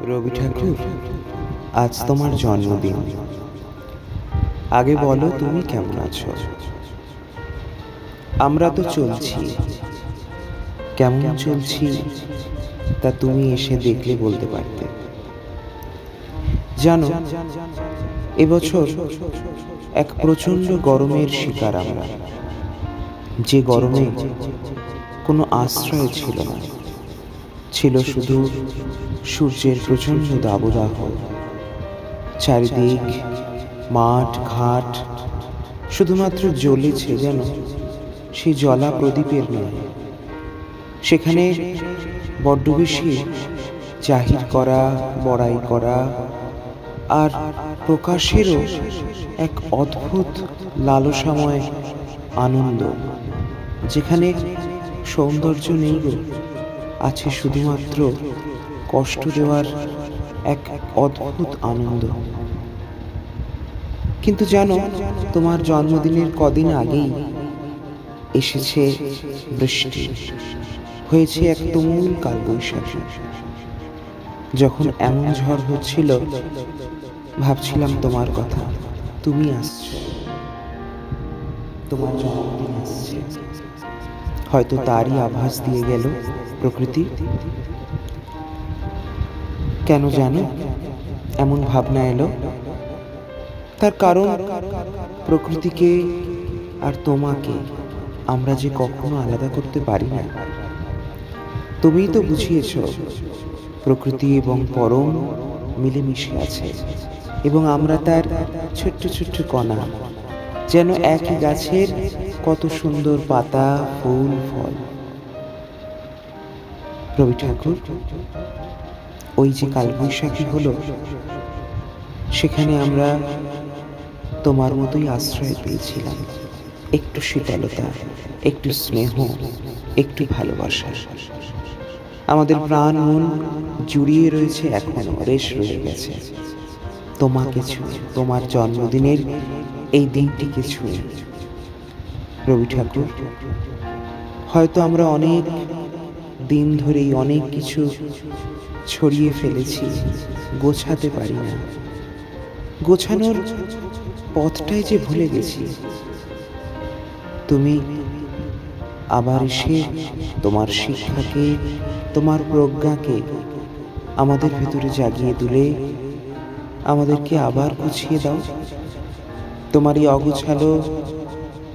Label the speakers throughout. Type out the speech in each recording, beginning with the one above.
Speaker 1: রবি ঠাকুর, আজ তোমার জন্মদিন। আগে বলো তুমি কেমন আছো? আমরা তো চলছি। কেমন চলছি তা তুমি এসে দেখলে বলতে পারতে। জানো, এবছর এক প্রচণ্ড গরমের শিকার আমরা। যে গরমে কোনো আশ্রয় ছিল না। ছিল শুধু সূর্যের প্রচণ্ড দাবদাহ। চারিদিক মাঠ, ঘাট, শুধুমাত্র জ্বলেছে যেন সেই জলা প্রদীপের নয় সেখানে বড্ড বেশি জাহির করা, বড়াই করা আর প্রকাশেরও এক অদ্ভুত লালসাময় আনন্দ, যেখানে সৌন্দর্য নেই আছে শুধুমাত্র কষ্ট দেওয়ার এক অদ্ভুত আনন্দ। কিন্তু জানো, তোমার জন্মদিনের কদিন আগেই এসেছে বৃষ্টি। হয়েছে এক তুমুল কালবৈশাখী। যখন এমন ঝড় হচ্ছিল, ভাবছিলাম তোমার কথা। তুমি আসছো। তোমার জন্মদিন আসছে। হয়তো তারই আভাস দিয়ে গেল প্রকৃতি। কেন জানো এমন ভাবনা এলো। তার কারণ প্রকৃতিকে আর তোমাকে আমরা যে কখনো আলাদা করতে পারি না। তুমিই তো বুঝিয়েছ, প্রকৃতি এবং পরম মিলেমিশে আছে এবং আমরা তার ছোট্ট ছোট্ট কণা যেন একই গাছের কত সুন্দর পাতা, ফুল, ফল। রবি ঠাকুর, ওই যে কালবৈশাখী হলো, সেখানে আমরা তোমার মতোই আশ্রয় পেয়েছিলাম। একটু শীতলতা, একটু স্নেহ, একটু ভালোবাসা। আমাদের প্রাণ মন জুড়িয়ে রয়েছে এখনও, রেশ রয়ে গেছে। তোমাকে ছুঁয়ে, তোমার জন্মদিনের এই দিনটিকে ছুঁয়ে। রবি ঠাকুর। হয়তো আমরা অনেক দিন ধরেই অনেক কিছু ছড়িয়ে ফেলেছি, গোছাতে পারি না। গোছানোর পথটাই যে ভুলে গেছি। তুমি আবার এসে তোমার শিক্ষাকে, তোমার প্রজ্ঞাকে আমাদের ভেতরে জাগিয়ে তুলে আমাদেরকে আবার গুছিয়ে দাও। তোমার এই অগুছালো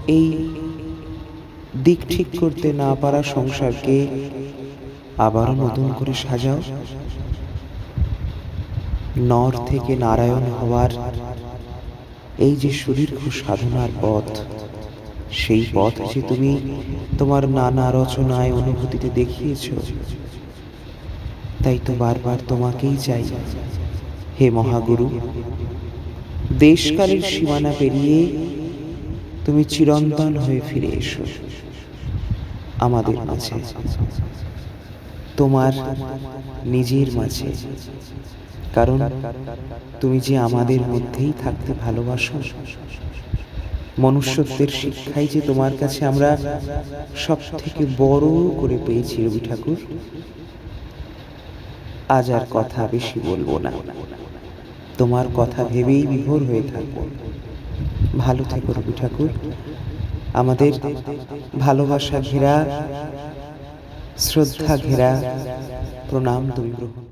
Speaker 1: এই দিক ঠিক করতে না পারা সংসারকে আবারও নতুন করে সাজাও। নর থেকে নারায়ণ হওয়ার এই যে সুদীর্ঘ সাধনার পথ, সেই পথ যে তুমি তোমার নানা রচনায় অনুভূতিতে দেখিয়েছ, তাই তো বারবার তোমাকেই চাই। হে মহাগুরু, দেশকালের সীমানা পেরিয়ে তুমি চিরন্তন হয়ে ফিরে এসো। আমাদের মাঝে। তোমার নিজের মাঝে। কারণ তুমি যে আমাদের মধ্যেই থাকতে ভালোবাসো। মনুষ্যত্বের শিক্ষাই যে তোমার কাছে আমরা সব থেকে বড় করে পেয়েছি, রবি ঠাকুর। আজ আর কথা বেশি বলব না। তোমার কথা ভেবেই বিভোর হয়ে থাকব। ভালো থেকো রবি ঠাকুর। আমাদের ভালোবাসা ঘেরা শ্রদ্ধা ঘেরা প্রণাম তুমি গ্রহণ